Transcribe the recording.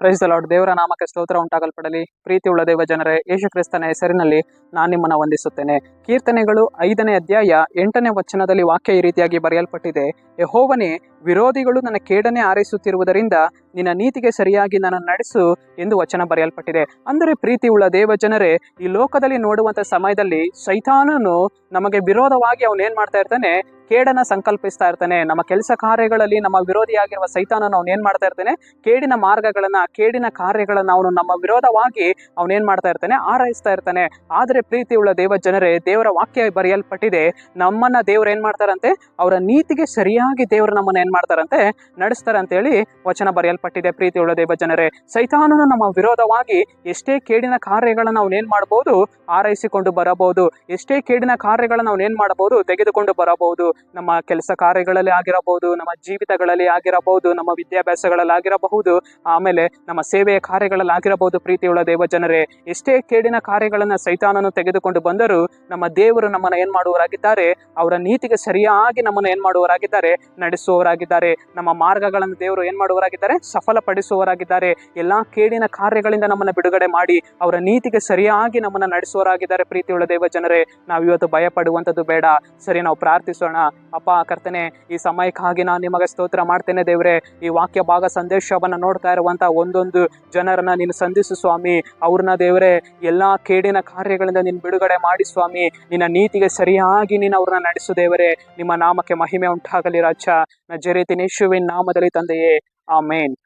Price lord ದೇವರ ನಾಮಕ್ಕೆ ಸ್ತೋತ್ರ ಉಂಟಾಗಲ್ಪಡಲಿ. ಪ್ರೀತಿ ಉಳ್ಳ ದೇವ ಜನರೇ ಯೇಸು ಕ್ರಿಸ್ತನ ಹೆಸರಿನಲ್ಲಿ ನಾನು ನಿಮ್ಮನ್ನು ವಂದಿಸುತ್ತೇನೆ. ಕೀರ್ತನೆಗಳು ಐದನೇ ಅಧ್ಯಾಯ ಎಂಟನೇ ವಚನದಲ್ಲಿ ವಾಕ್ಯ ಈ ರೀತಿಯಾಗಿ ಬರೆಯಲ್ಪಟ್ಟಿದೆ. ಯಹೋವನೇ, ವಿರೋಧಿಗಳು ನನ್ನ ಕೇಡನೆ ಆರೈಸುತ್ತಿರುವುದರಿಂದ ನಿನ್ನ ನೀತಿಗೆ ಸರಿಯಾಗಿ ನನ್ನ ನಡೆಸು ಎಂದು ವಚನ ಬರೆಯಲ್ಪಟ್ಟಿದೆ. ಅಂದರೆ ಪ್ರೀತಿ ಉಳ್ಳ ದೇವ ಜನರೇ ಈ ಲೋಕದಲ್ಲಿ ನೋಡುವಂತ ಸಮಯದಲ್ಲಿ ಸೈತಾನನು ನಮಗೆ ವಿರೋಧವಾಗಿ ಅವನು ಏನ್ ಮಾಡ್ತಾ ಇರ್ತಾನೆ ಕೇಡನ್ನ ಸಂಕಲ್ಪಿಸ್ತಾ ಇರ್ತಾನೆ. ನಮ್ಮ ಕೆಲಸ ಕಾರ್ಯಗಳಲ್ಲಿ ನಮ್ಮ ವಿರೋಧಿಯಾಗಿರುವ ಸೈತಾನನ ಏನ್ ಮಾಡ್ತಾ ಇರ್ತಾನೆ? ಕೇಡಿನ ಮಾರ್ಗಗಳನ್ನ, ಕೇಡಿನ ಕಾರ್ಯಗಳನ್ನ ಅವನು ನಮ್ಮ ವಿರೋಧವಾಗಿ ಅವನೇನ್ ಮಾಡ್ತಾ ಇರ್ತಾನೆ? ಆರೈಸ್ತಾ ಇರ್ತಾನೆ. ಆದರೆ ಪ್ರೀತಿ ಉಳ್ಳ ದೇವ ಜನರೇ, ದೇವರ ವಾಕ್ಯ ಬರೆಯಲ್ಪಟ್ಟಿದೆ. ನಮ್ಮನ್ನ ದೇವ್ರು ಏನ್ ಮಾಡ್ತಾರಂತೆ? ಅವರ ನೀತಿಗೆ ಸರಿಯಾಗಿ ದೇವರು ನಮ್ಮನ್ನ ಏನ್ ಮಾಡ್ತಾರಂತೆ? ನಡೆಸ್ತಾರೆ ಅಂತ ಹೇಳಿ ವಚನ ಬರೆಯಲ್ಪಟ್ಟಿದೆ ಪ್ರೀತಿ ಉಳ್ಳ ದೇವ ಜನರೇ. ಸೈತಾನನು ನಮ್ಮ ವಿರೋಧವಾಗಿ ಎಷ್ಟೇ ಕೇಡಿನ ಕಾರ್ಯಗಳನ್ನ ಅವನೇನ್ ಮಾಡಬಹುದು ಆರೈಸಿಕೊಂಡು ಬರಬಹುದು. ಎಷ್ಟೇ ಕೇಡಿನ ಕಾರ್ಯಗಳನ್ನ ಅವನೇನ್ ಮಾಡಬಹುದು ತೆಗೆದುಕೊಂಡು ಬರಬಹುದು. ನಮ್ಮ ಕೆಲಸ ಕಾರ್ಯಗಳಲ್ಲಿ ಆಗಿರಬಹುದು, ನಮ್ಮ ಜೀವಿತಗಳಲ್ಲಿ ಆಗಿರಬಹುದು, ನಮ್ಮ ವಿದ್ಯಾಭ್ಯಾಸಗಳಲ್ಲಿ ಆಗಿರಬಹುದು, ಆಮೇಲೆ ನಮ್ಮ ಸೇವೆಯ ಕಾರ್ಯಗಳಲ್ಲಿ ಆಗಿರಬಹುದು ಪ್ರೀತಿಯುಳ್ಳ ದೇವ ಜನರೇ ಎಷ್ಟೇ ಕೇಡಿನ ಕಾರ್ಯಗಳನ್ನ ಸೈತಾನನು ತೆಗೆದುಕೊಂಡು ಬಂದರೂ ನಮ್ಮ ದೇವರು ನಮ್ಮನ್ನ ಏನ್ ಮಾಡುವವರಾಗಿದ್ದಾರೆ? ಅವರ ನೀತಿಗೆ ಸರಿಯಾಗಿ ನಮ್ಮನ್ನು ಏನ್ ಮಾಡುವವರಾಗಿದ್ದಾರೆ? ನಡೆಸುವವರಾಗಿದ್ದಾರೆ. ನಮ್ಮ ಮಾರ್ಗಗಳನ್ನು ದೇವರು ಏನ್ ಮಾಡುವವರಾಗಿದ್ದಾರೆ? ಸಫಲಪಡಿಸುವವರಾಗಿದ್ದಾರೆ. ಎಲ್ಲಾ ಕೇಡಿನ ಕಾರ್ಯಗಳಿಂದ ನಮ್ಮನ್ನ ಬಿಡುಗಡೆ ಮಾಡಿ, ಅವರ ನೀತಿಗೆ ಸರಿಯಾಗಿ ನಮ್ಮನ್ನ ನಡೆಸುವವರಾಗಿದ್ದಾರೆ ಪ್ರೀತಿಯುಳ್ಳ ದೇವ ಜನರೇ ನಾವು ಇವತ್ತು ಭಯ ಪಡುವಂಥದ್ದು ಬೇಡ. ಸರಿ, ನಾವು ಪ್ರಾರ್ಥಿಸೋಣ. ಅಪ್ಪ ಕರ್ತನೆ, ಈ ಸಮಯಕ್ಕಾಗಿ ನಾನು ನಿಮಗೆ ಸ್ತೋತ್ರ ಮಾಡ್ತೇನೆ ದೇವ್ರೆ. ಈ ವಾಕ್ಯ ಭಾಗ ಸಂದೇಶವನ್ನು ನೋಡ್ತಾ ಇರುವಂತ ಒಂದೊಂದು ಜನರನ್ನ ನೀನು ಸಂಧಿಸು ಸ್ವಾಮಿ. ಅವ್ರನ್ನ ದೇವರೇ, ಎಲ್ಲಾ ಕೇಡಿನ ಕಾರ್ಯಗಳಿಂದ ನೀನು ಬಿಡುಗಡೆ ಮಾಡಿ ಸ್ವಾಮಿ. ನಿನ್ನ ನೀತಿಗೆ ಸರಿಯಾಗಿ ನೀನು ಅವ್ರನ್ನ ನಡೆಸು ದೇವರೇ. ನಿಮ್ಮ ನಾಮಕ್ಕೆ ಮಹಿಮೆ ಉಂಟಾಗಲಿ ರಾಜ. ನಜರೇತಿನೇಶುವಿನ ನಾಮದಲ್ಲಿ ತಂದೆಯೇ. ಆಮೇನ್.